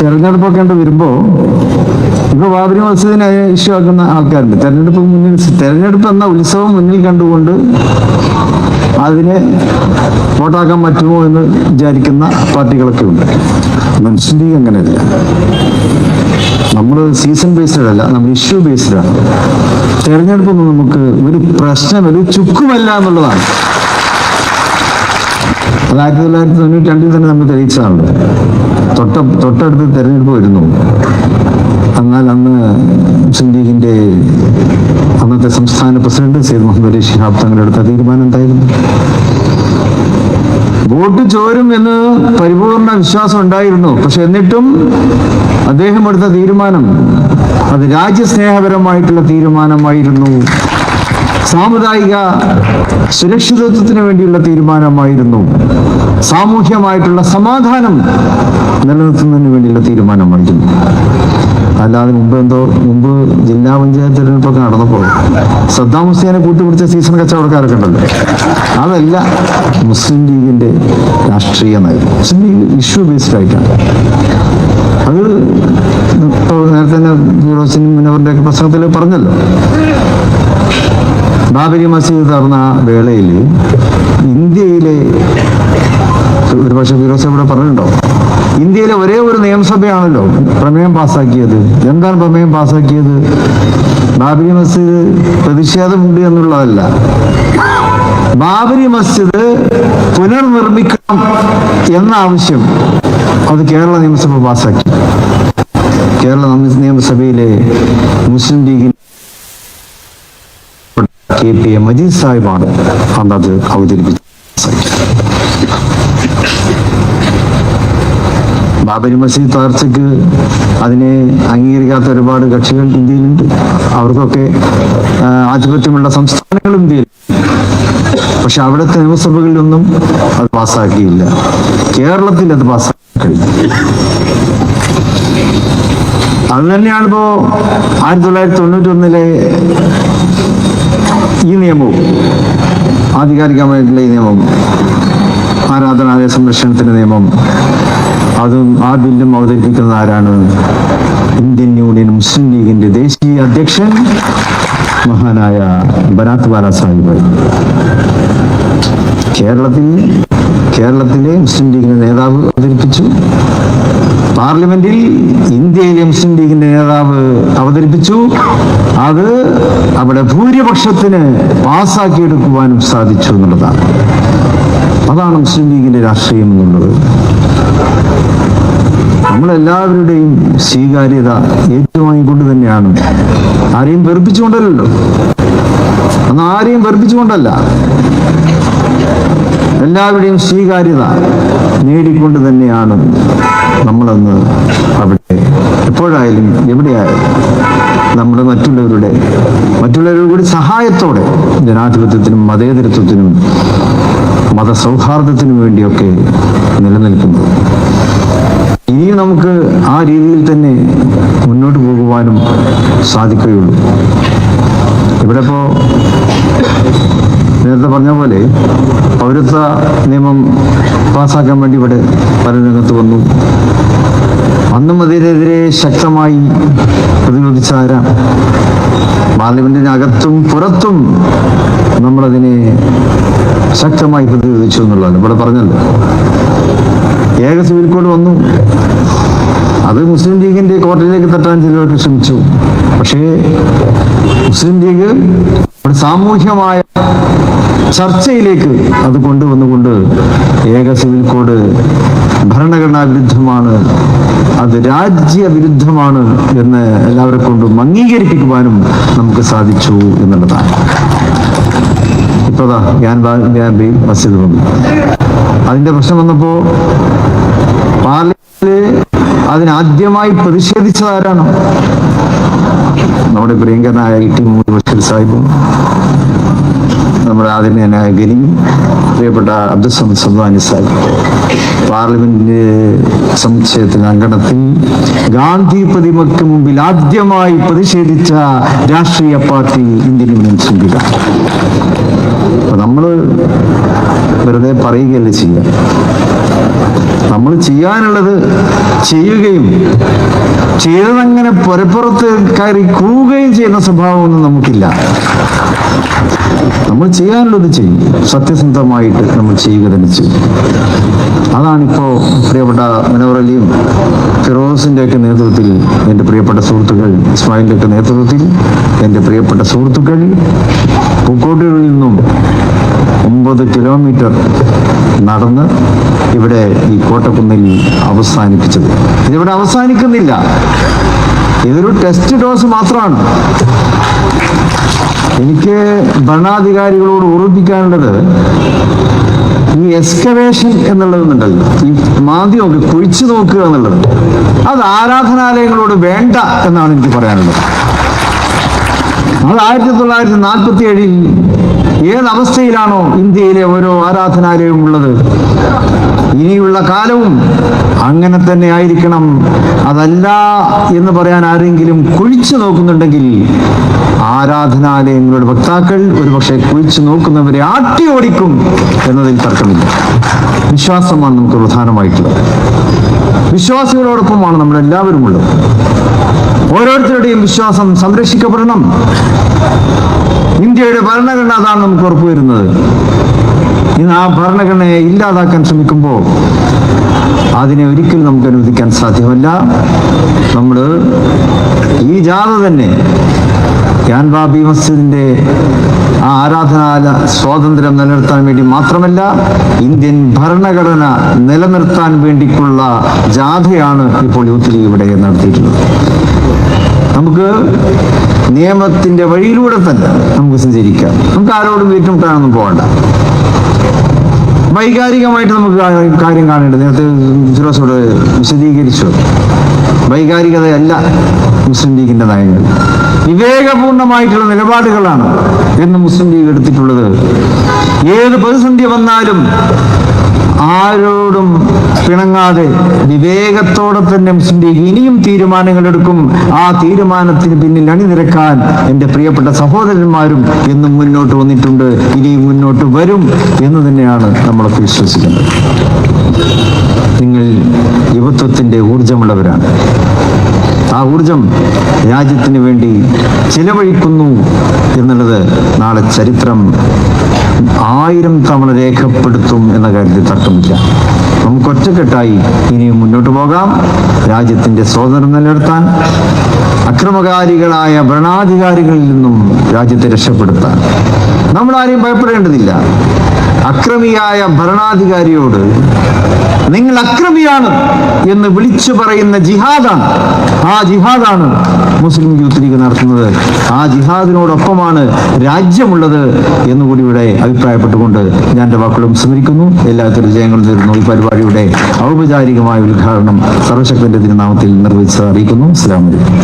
തെരഞ്ഞെടുപ്പൊക്കെ ഉണ്ട് വരുമ്പോ ഇപ്പൊ ബാബരി മസ്ജിദിനെ ഇഷ്യൂ ആക്കുന്ന ആൾക്കാരുണ്ട്. തെരഞ്ഞെടുപ്പ് മുന്നിൽ തെരഞ്ഞെടുപ്പ് എന്ന ഉത്സവം മുന്നിൽ കണ്ടുകൊണ്ട് അതിനെ വോട്ടാക്കാൻ പറ്റുമോ എന്ന് വിചാരിക്കുന്ന പാർട്ടികളൊക്കെ ഉണ്ട്. ലീഗ് അങ്ങനെയല്ല. നമ്മൾ സീസൺ ബേസ്ഡ് അല്ല നമ്മൾ ഇഷ്യൂ ബേസ്ഡ് ആണ്. തെരഞ്ഞെടുപ്പൊന്നും നമുക്ക് ഒരു പ്രശ്നം ഒരു ചുക്കുമല്ല എന്നുള്ളതാണ്. അത് ആയിരത്തി തൊള്ളായിരത്തി തൊണ്ണൂറ്റി രണ്ടിൽ തന്നെ നമ്മൾ തെളിയിച്ചതാണ്. തൊട്ട തൊട്ടടുത്ത് തെരഞ്ഞെടുപ്പ് വരുന്നു. എന്നാൽ അന്ന് മുസ്ലിം ലീഗിന്റെ അന്നത്തെ സംസ്ഥാന പ്രസിഡന്റ് സെയ്ദ് മുഹമ്മദ് അലി ഷിഹാബ് തങ്ങളുടെ അടുത്ത തീരുമാനം എന്തായിരുന്നു? വോട്ട് ചോരും എന്ന് പരിപൂർണ വിശ്വാസം ഉണ്ടായിരുന്നു. പക്ഷെ എന്നിട്ടും അദ്ദേഹം എടുത്ത തീരുമാനം അത് രാജ്യസ്നേഹപരമായിട്ടുള്ള തീരുമാനമായിരുന്നു. സാമുദായിക സുരക്ഷിതത്വത്തിന് വേണ്ടിയുള്ള തീരുമാനമായിരുന്നു. സാമൂഹ്യമായിട്ടുള്ള സമാധാനം നിലനിർത്തുന്നതിന് വേണ്ടിയുള്ള തീരുമാനമായിരുന്നു അല്ലാതെ മുമ്പ് എന്തോ മുമ്പ് ജില്ലാ പഞ്ചായത്ത് തിരഞ്ഞെടുപ്പൊക്കെ നടന്നപ്പോൾ സദ്ദാം ഹുസൈനെ കൂട്ടുപിടിച്ച സീസൺ കച്ചവടക്കാരൊക്കെ ഉണ്ടല്ലോ. അതല്ല മുസ്ലിം ലീഗിന്റെ രാഷ്ട്രീയ നയം. മുസ്ലിം ലീഗ് ഇഷ്യൂ ബേസ്ഡ് ആയിട്ടാണ്. അത് ഇപ്പോൾ നേരത്തെ തന്നെ ഫിറോസിനും മുനവറിന്റെ ഒക്കെ പ്രസംഗത്തിൽ പറഞ്ഞല്ലോ. ബാബരി മസ്ജിദ് തറന്ന വേളയിൽ ഇന്ത്യയിലെ ഒരു പക്ഷെ ഫിറോസ് ഇവിടെ പറഞ്ഞിട്ടുണ്ടോ? ഇന്ത്യയിലെ ഒരേ ഒരു നിയമസഭയാണല്ലോ പ്രമേയം പാസ്സാക്കിയത് എന്താണ് പ്രമേയം പാസ്സാക്കിയത് ബാബരി മസ്ജിദ് പ്രതിഷേധമുണ്ട് എന്നുള്ളതല്ല. ബാബരി മസ്ജിദ് പുനർനിർമ്മിക്കണം എന്ന ആവശ്യം അത് കേരള നിയമസഭ പാസ്സാക്കി കേരള നിയമസഭയിലെ മുസ്ലിം ലീഗിന്റെ കെ പി എ മജീദ് സാഹിബാണ് അന്നത് അവതരിപ്പിച്ചത്. ബാബരി മസ്ജിദ് തകർച്ചയ്ക്ക് അതിനെ അംഗീകരിക്കാത്ത ഒരുപാട് കക്ഷികൾ ഇന്ത്യയിലുണ്ട്. അവർക്കൊക്കെ ആധിപത്യമുള്ള സംസ്ഥാനങ്ങളും ഇന്ത്യയിൽ. പക്ഷെ അവിടുത്തെ നിയമസഭകളിലൊന്നും അത് പാസ്സാക്കിയില്ല. കേരളത്തിൽ അത് പാസ്സാക്കി അത് തന്നെയാണ് ഇപ്പോ ആയിരത്തി തൊള്ളായിരത്തി തൊണ്ണൂറ്റി ഒന്നിലെ ഈ നിയമവും ആധികാരികമായിട്ടുള്ള ഈ നിയമം ആരാധനാലയ സംരക്ഷണത്തിന്റെ നിയമം അതും ആ ബില്ലും അവതരിപ്പിക്കുന്നത് ആരാണ്? ഇന്ത്യൻ യൂണിയൻ മുസ്ലിം ലീഗിന്റെ ദേശീയ അധ്യക്ഷൻ മഹാനായ ബനാത് ബാല സാഹിബ് കേരളത്തിൽ കേരളത്തിലെ മുസ്ലിം ലീഗിന്റെ നേതാവ് അവതരിപ്പിച്ചു. പാർലമെന്റിൽ ഇന്ത്യയിലെ മുസ്ലിം ലീഗിന്റെ നേതാവ് അവതരിപ്പിച്ചു. അത് അവിടെ ഭൂരിപക്ഷത്തിന് പാസ്സാക്കിയെടുക്കുവാനും സാധിച്ചു എന്നുള്ളതാണ്. അതാണ് മുസ്ലിം ലീഗിന്റെ രാഷ്ട്രീയം എന്നുള്ളത്. നമ്മളെല്ലാവരുടെയും സ്വീകാര്യത ഏറ്റുവാങ്ങിക്കൊണ്ട് തന്നെയാണ്. ആരെയും വെറുപ്പിച്ചുകൊണ്ടല്ലോ അന്ന് ആരെയും വെറുപ്പിച്ചുകൊണ്ടല്ല. എല്ലാവരുടെയും സ്വീകാര്യത നേടിക്കൊണ്ട് തന്നെയാണ് നമ്മളന്ന് അവിടെ എപ്പോഴായാലും എവിടെയായാലും നമ്മൾ മറ്റുള്ളവരുടെ മറ്റുള്ളവരുടെ സഹായത്തോടെ ജനാധിപത്യത്തിനും മതേതരത്വത്തിനും മതസൗഹാർദ്ദത്തിനും വേണ്ടിയൊക്കെ നിലനിൽക്കുന്നത് ഇനിയും നമുക്ക് ആ രീതിയിൽ തന്നെ മുന്നോട്ട് പോകുവാനും സാധിക്കുകയുള്ളൂ. ഇവിടെ ഇപ്പോ നേരത്തെ പറഞ്ഞ പോലെ പൗരത്വ നിയമം പാസ്സാക്കാൻ വേണ്ടി ഇവിടെ പല രംഗത്ത് വന്നു. അന്നും അതിനെതിരെ ശക്തമായി പ്രതിരോധിച്ച ആരാ? പാർലമെന്റിനകത്തും പുറത്തും നമ്മളതിനെ ശക്തമായി പ്രതിരോധിച്ചു എന്നുള്ളതാണ്. ഇവിടെ പറഞ്ഞല്ലോ. ഏക കോഡ് വന്നു. അത് മുസ്ലിം ലീഗിന്റെ കോട്ടയിലേക്ക് തട്ടാൻ ചിലവർക്ക് ശ്രമിച്ചു. പക്ഷേ മുസ്ലിം ലീഗ് ഒരു സാമൂഹ്യമായ ചർച്ചയിലേക്ക് അത് കൊണ്ടുവന്നുകൊണ്ട് ഏക സിവിൽ കോഡ് ഭരണഘടനാ വിരുദ്ധമാണ് അത് രാജ്യ വിരുദ്ധമാണ് എന്ന് എല്ലാവരെ കൊണ്ടും അംഗീകരിപ്പിക്കുവാനും നമുക്ക് സാധിച്ചു എന്നുള്ളതാണ്. ഞാൻ വ്യാപി മസ്ജിദ് അതിന്റെ പ്രശ്നം വന്നപ്പോ പാർലമെന്റിൽ അതിനാദ്യമായി പ്രതിഷേധിച്ചത് ആരാണ്? നമ്മുടെ പ്രിയങ്കരനായ ഇ ടി മുഹമ്മദ് ബഷീർ സാഹിബും നമ്മുടെ ആദരണീയനായ ഗനി പ്രിയപ്പെട്ട അബ്ദുൽ സദ്വാനി സാഹിബ് പാർലമെന്റ് സമുച്ചയത്തിന് അങ്കണത്തിൽ ഗാന്ധി പ്രതിമയ്ക്ക് മുമ്പിൽ ആദ്യമായി പ്രതിഷേധിച്ച രാഷ്ട്രീയ പാർട്ടി ഇന്ത്യൻ യൂണിയൻ ചിന്തിക നമ്മൾ വെറുതെ പറയുകയല്ലേ ചെയ്യുക. നമ്മൾ ചെയ്യാനുള്ളത് ചെയ്യുകയും ചെയ്തതങ്ങനെ പുരപ്പുറത്ത് കയറി കൂവുകയും ചെയ്യുന്ന സ്വഭാവമൊന്നും നമുക്കില്ല. നമ്മൾ ചെയ്യാനുള്ളത് ചെയ്യും. സത്യസന്ധമായിട്ട് നമ്മൾ ചെയ്യുക തന്നെ ചെയ്യും. അതാണിപ്പോ പ്രിയപ്പെട്ട മനോറലിയും ഫിറോസിന്റെ ഒക്കെ നേതൃത്വത്തിൽ എന്റെ പ്രിയപ്പെട്ട സുഹൃത്തുക്കൾ ഇസ്മായിലിന്റെ ഒക്കെ നേതൃത്വത്തിൽ എന്റെ പ്രിയപ്പെട്ട സുഹൃത്തുക്കൾ. പൂക്കോട്ടൂരിൽ നിന്നും ഒമ്പത് കിലോമീറ്റർ നടന്ന് ഇവിടെ ഈ കോട്ടക്കുന്നിൽ അവസാനിപ്പിച്ചത്. ഇതിവിടെ അവസാനിക്കുന്നില്ല. ഇതൊരു ടെസ്റ്റ് ഡോസ് മാത്രമാണ്. എനിക്ക് ഭരണാധികാരികളോട് ഓർമ്മിപ്പിക്കാനുള്ളത് ഈ എക്സ്കവേഷൻ എന്നുള്ളതെന്നുണ്ടല്ലോ. ഈ മാന്ദ്യമൊക്കെ കുഴിച്ചു നോക്കുക എന്നുള്ളത്. അത് ആരാധനാലയങ്ങളോട് വേണ്ട എന്നാണ് എനിക്ക് പറയാനുള്ളത്. അത് ആയിരത്തി തൊള്ളായിരത്തി നാൽപ്പത്തി ഏഴിൽ ഏതവസ്ഥയിലാണോ ഇന്ത്യയിലെ ഓരോ ആരാധനാലയവും ഉള്ളത്? ഇനിയുള്ള കാലവും അങ്ങനെ തന്നെ ആയിരിക്കണം. അതല്ല എന്ന് പറയാൻ ആരെങ്കിലും കുഴിച്ചു നോക്കുന്നുണ്ടെങ്കിൽ ആരാധനാലയങ്ങളുടെ വക്താക്കൾ ഒരുപക്ഷെ കുഴിച്ചു നോക്കുന്നവരെ ആട്ടി ഓടിക്കും എന്നതിൽ തർക്കമില്ല. വിശ്വാസമാണ് നമുക്ക് പ്രധാനമായിട്ടുള്ളത്. വിശ്വാസികളോടൊപ്പമാണ് നമ്മൾ എല്ലാവരും ഉള്ളത് ഓരോരുത്തരുടെയും വിശ്വാസം സംരക്ഷിക്കപ്പെടണം. ഇന്ത്യയുടെ ഭരണഘടന അതാണ് നമുക്ക് ഉറപ്പുവരുന്നത്. ഇന്ന് ആ ഭരണഘടനയെ ഇല്ലാതാക്കാൻ ശ്രമിക്കുമ്പോൾ അതിനെ ഒരിക്കലും നമുക്ക് അനുവദിക്കാൻ സാധ്യമല്ല. നമ്മൾ ഈ ജാഥ തന്നെ ഖ്യാൻ ബാബി മസ്ജിദിന്റെ ആ ആരാധനാല സ്വാതന്ത്ര്യം നിലനിർത്താൻ വേണ്ടി മാത്രമല്ല ഇന്ത്യൻ ഭരണഘടന നിലനിർത്താൻ വേണ്ടിക്കുള്ള ജാഥയാണ് ഇപ്പോൾ യൂത്ത് ലീഗ് ഇവിടെ നടത്തിയിട്ടുള്ളത്. നമുക്ക് നിയമത്തിന്റെ വഴിയിലൂടെ തന്നെ നമുക്ക് സഞ്ചരിക്കാം. നമുക്ക് ആരോടും വീട്ടുമുട്ടാനൊന്നും പോകണ്ട. വൈകാരികമായിട്ട് നമുക്ക് കാര്യം കാണേണ്ടത് നേരത്തെ ഫിറോസോട് വിശദീകരിച്ചു. വൈകാരികതയല്ല മുസ്ലിം ലീഗിന്റെ നയങ്ങൾ. വിവേകപൂർണമായിട്ടുള്ള നിലപാടുകളാണ് എന്ന് മുസ്ലിം ലീഗ് എടുത്തിട്ടുള്ളത്. ഏത് പ്രതിസന്ധി വന്നാലും ആരോടും പിണങ്ങാതെ വിവേകത്തോടെ തന്നെ മുസ്ലിം ലീഗ് ഇനിയും തീരുമാനങ്ങൾ എടുക്കും. ആ തീരുമാനത്തിന് പിന്നിൽ അണിനിരക്കാൻ എന്റെ പ്രിയപ്പെട്ട സഹോദരന്മാരും എന്നും മുന്നോട്ട് വന്നിട്ടുണ്ട്. ഇനിയും മുന്നോട്ട് വരും എന്ന് തന്നെയാണ് നമ്മളൊക്കെ വിശ്വസിക്കുന്നത്. നിങ്ങൾ യുവത്വത്തിന്റെ ഊർജമുള്ളവരാണ് ആ ഊർജം രാജ്യത്തിന് വേണ്ടി ചിലവഴിക്കുന്നു എന്നുള്ളത് നാളെ ചരിത്രം ആയിരം തവണ രേഖപ്പെടുത്തും എന്ന കാര്യത്തിൽ തർക്കമില്ല. നമുക്ക് ഒറ്റക്കെട്ടായി ഇനിയും മുന്നോട്ട് പോകാം. രാജ്യത്തിന്റെ സ്വാതന്ത്ര്യം നിലനിർത്താൻ അക്രമകാരികളായ ഭരണാധികാരികളിൽ നിന്നും രാജ്യത്തെ രക്ഷപ്പെടുത്താൻ. നമ്മൾ ആരെയും ഭയപ്പെടേണ്ടതില്ല. അക്രമിയായ ഭരണാധികാരിയോട് നിങ്ങൾ അക്രമിയാണ് എന്ന് വിളിച്ചു പറയുന്ന ജിഹാദാണ്. ആ ജിഹാദാണ് മുസ്ലിം യൂത്ത് ലീഗ് നടത്തുന്നത്. ആ ജിഹാദിനോടൊപ്പമാണ് രാജ്യമുള്ളത് എന്നുകൂടി ഇവിടെ അഭിപ്രായപ്പെട്ടുകൊണ്ട് ഞാൻ എന്റെ വാക്കുകളും സ്മരിക്കുന്നു. എല്ലാത്തരം ജയങ്ങളും തരുന്നു ഈ പരിപാടിയുടെ ഔപചാരികമായ ഉദ്ഘാടനം സർവശക്തന്റെ തിരുനാമത്തിൽ നിർവഹിച്ചത് അറിയിക്കുന്നു അലൈക്കും.